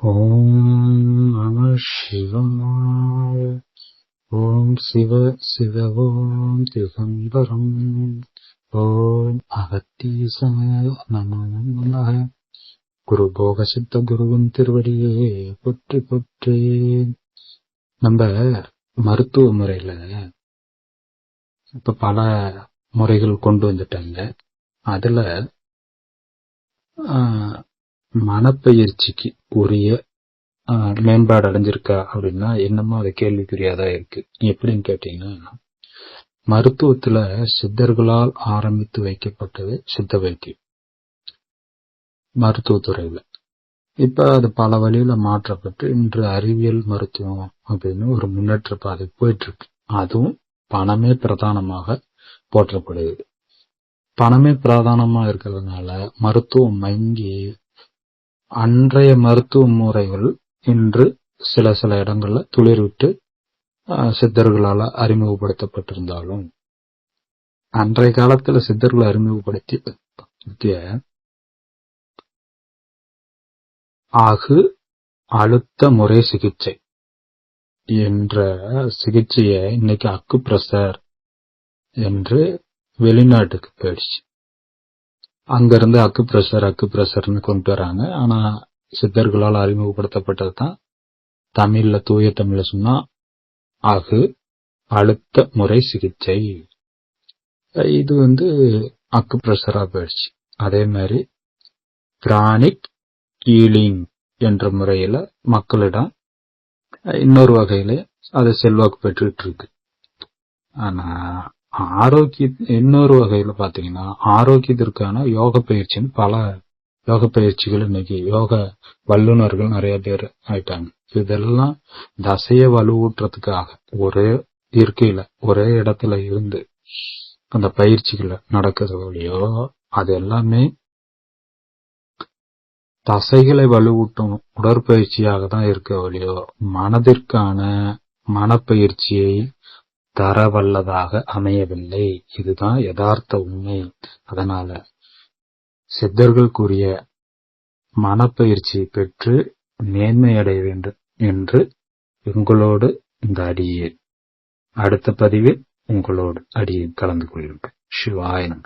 ஓம் நம சிவாய ஓம் சிவ சிவ ஓம் திகம்பரம் ஓம் அகத்தீசாய நம நம குரு போக சித்த குருவின் திருவடியே பொற்றி பொற்றி நம்ம மருத்துவ முறையில இப்ப பல முறைகள் கொண்டு வந்துட்டாங்க. அதுல ஆஹ், மனப்பயிற்சிக்கு உரிய மேம்பாடு அடைஞ்சிருக்கா அப்படின்னா என்னமோ அது கேள்விக்குறியாதான் இருக்கு. எப்படின்னு கேட்டீங்கன்னா மருத்துவத்துல சித்தர்களால் ஆரம்பித்து வைக்கப்பட்டது சித்த வைத்தியம். மருத்துவத்துறையில. இப்ப அது பல வழியில மாற்றப்பட்டு இன்று அறிவியல் மருத்துவம் அப்படின்னு ஒரு முன்னேற்ற பாதை போயிட்டு இருக்கு அதுவும் பணமே பிரதானமாக போற்றப்படுது. பணமே பிரதானமா இருக்கிறதுனால மருத்துவம் மங்கி அன்றைய மருத்துவ முறைகள் இன்று சில சில இடங்கள்ல துளிர்விட்டு சித்தர்களால் அறிமுகப்படுத்தப்பட்டிருந்தாலும் அன்றைய காலத்துல சித்தர்கள் அறிமுகப்படுத்தி ஆகு அழுத்த முறை சிகிச்சை என்ற சிகிச்சையை இன்னைக்கு அக்குப்ரசர் என்று வெளிநாட்டுக்கு போயிடுச்சு. அங்கிருந்து அக்கு பிரஷர் அக்கு பிரஷர்னு கொண்டு வராங்க. ஆனா சித்தர்களால் அறிமுகப்படுத்தப்பட்டது தான் தமிழ்ல தூய தமிழ்ல சொன்னா அகு அழுத்த முறை சிகிச்சை. இது வந்து அக்கு பிரஷரா போயிடுச்சு. அதே மாதிரி கிரானிக் ஹீலிங் என்ற முறையில மக்களிடம் இன்னொரு வகையில அது செல்வாக்கு பெற்றுட்டு இருக்கு. ஆனா ஆரோக்கிய இன்னொரு வகையில் பார்த்தீங்கன்னா ஆரோக்கியத்திற்கான யோக பயிற்சின்னு பல யோக பயிற்சிகள் இன்னைக்கு யோக வல்லுநர்கள் நிறைய பேர் ஆயிட்டாங்க. இதெல்லாம் தசையை வலுவூட்டுறதுக்காக ஒரே இருக்கையில ஒரே இடத்துல இருந்து அந்த பயிற்சிகளை நடக்கிறதோடையோ அது எல்லாமே தசைகளை வலுவூட்டும் உடற்பயிற்சியாக தான் இருக்க ஒழியோ மனதிற்கான மனப்பயிற்சியை தரவல்லதாக அமையவில்லை. இதுதான் யதார்த்த உண்மை. அதனால சித்தர்கள் கூறிய மனப்பயிற்சி பெற்று மேன்மையடைய வேண்டும் என்று உங்களோடு இந்த அடியேன். அடுத்த பதிவில் உங்களோடு அடியேன் கலந்து கொள்கிறேன் சிவாயனம்